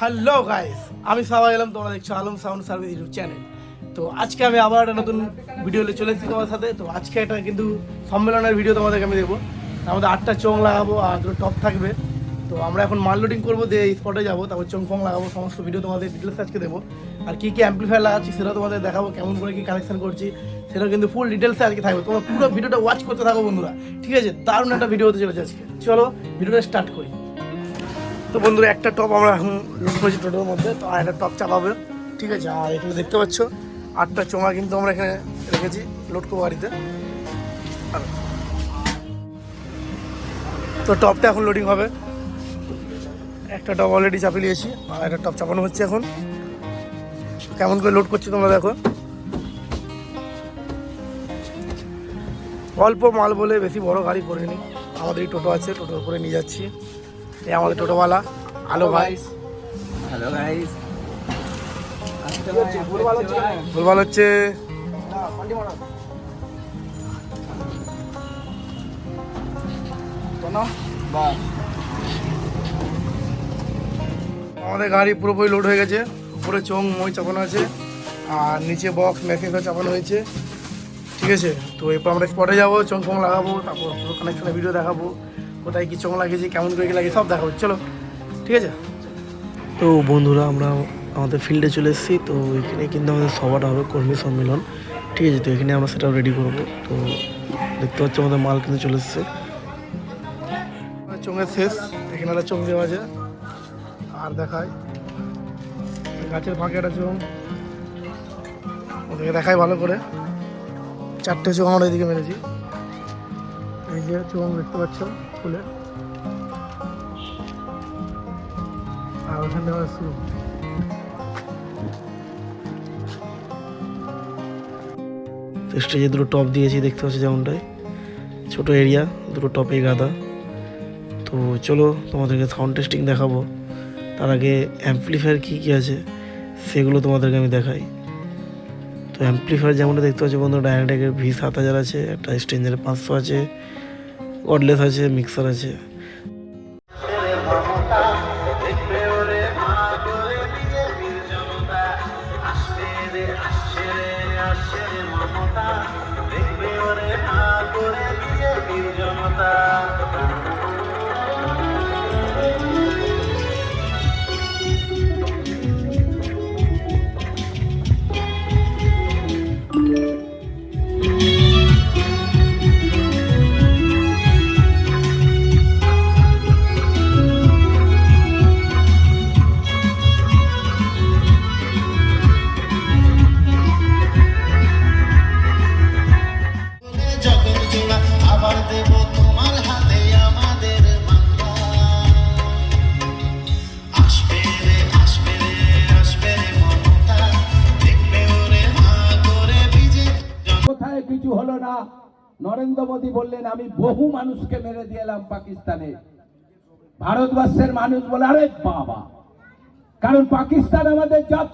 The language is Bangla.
হ্যালো গাইস আমি সাবা এলাম তোমরা দেখছ Alam sound service YouTube channel. তো আজকে আমি আবার একটা নতুন ভিডিও চলে এসেছি তোমার সাথে। তো আজকে একটা কিন্তু সম্মেলনের ভিডিও তোমাদেরকে আমি দেবো। আমাদের আটটা চোং লাগাবো আর দুটো টপ থাকবে। তো আমরা এখন মাল লোডিং করব, দিয়ে স্পটে যাব, তারপর চোং ফং লাগাবো, সমস্ত ভিডিও তোমাদের ডিটেলস আজকে দেবো। আর কী কী অ্যাম্পলিফায়ার লাগাচ্ছি সেটাও তোমাদের দেখাবো, কেমন করে কী কানেকশন করছি, সেটাও কিন্তু ফুল ডিটেলসে আজকে থাকবে। তোমরা পুরো ভিডিওটা ওয়াচ করতে থাকো বন্ধুরা। ঠিক আছে? দারুণ একটা ভিডিও হতে চলেছে আজকে। চলো ভিডিওটা স্টার্ট করি। তো বন্ধুরা, একটা টপ আমরা এখন লোড করেছি টোটোর মধ্যে, তো আর একটা টপ চাপাবে। ঠিক আছে? আর এখানে দেখতে পাচ্ছ, আটটা চোঙা কিন্তু আমরা এখানে রেখেছি লোড করব গাড়িতে তো টপটা এখন লোডিং হবে। একটা টপ অলরেডি চাপিয়ে নিয়েছি আর একটা টপ চাপানো হচ্ছে এখন। কেমন করে লোড করছি তোমরা দেখো। অল্প মাল বলে বেশি বড় গাড়ি করিনি আমাদের এই টোটো আছে, টোটোর করে নিয়ে যাচ্ছি। এই আমাদের টোটোওয়ালা। আলো ভাই। হ্যালো গাইস ভুলভাল হচ্ছে। আমাদের গাড়ি পুরোপুরি লোড হয়ে গেছে। উপরে চোং মই চাপানো আছে। আর নিচে বক্স মেশিন চাপানো হয়েছে। ঠিক আছে? তো এরপর আমরা স্পটে যাব চোং ফোং লাগাবো তারপর পুরো কানেকশনের ভিডিও দেখাবো। কোথায় কি চোং লাগিয়েছি কেমন করে লাগিয়েছি সব দেখাবো। চলো ঠিক আছে? তো বন্ধুরা আমরা আমাদের ফিল্ডে চলে এসেছি তো এখানে কিন্তু আমাদের সভাটা হবে কর্মী সম্মেলন ঠিক আছে? তো এখানে আমরা সেটাও রেডি করব। তো দেখতে পাচ্ছি আমাদের মাল কিন্তু চলে এসছে। চোঙের শেষ এখানে একটা চোখ দেওয়া আছে আর দেখায়। গাছের ফাঁকে একটা চোখ। ওদেরকে দেখায় ভালো করে। চারটে চোখ আমরা এদিকে মেরেছি। এই যে চোখ দেখতে পাচ্ছ। স্টেজে দুটো টপ দিয়েছি, দেখতে পাচ্ছি যেমনটাই। ছোট এরিয়া দুটো টপে গাদা। তো চলো, তোমাদেরকে সাউন্ড টেস্টিং দেখাবো। তার আগে অ্যাম্পলিফায়ার কী কী আছে, সেগুলো তোমাদেরকে আমি দেখাই। তো অ্যাম্পলিফায়ার যেমনটা দেখতে পাচ্ছি বন্ধু ডায়নাটেকের ভি সাত হাজার আছে, একটা স্টেঞ্জারের পাঁচশো আছে। কর্ডলেস আছে মিক্সার আছে। হলো না। নরেন্দ্র মোদী বললেন, আমি বহু মানুষকে মেরে দিয়েলাম পাকিস্তানে। ভারতবর্ষের মানুষ বলে, আরে বাবা! কারণ পাকিস্তান আমাদের জাত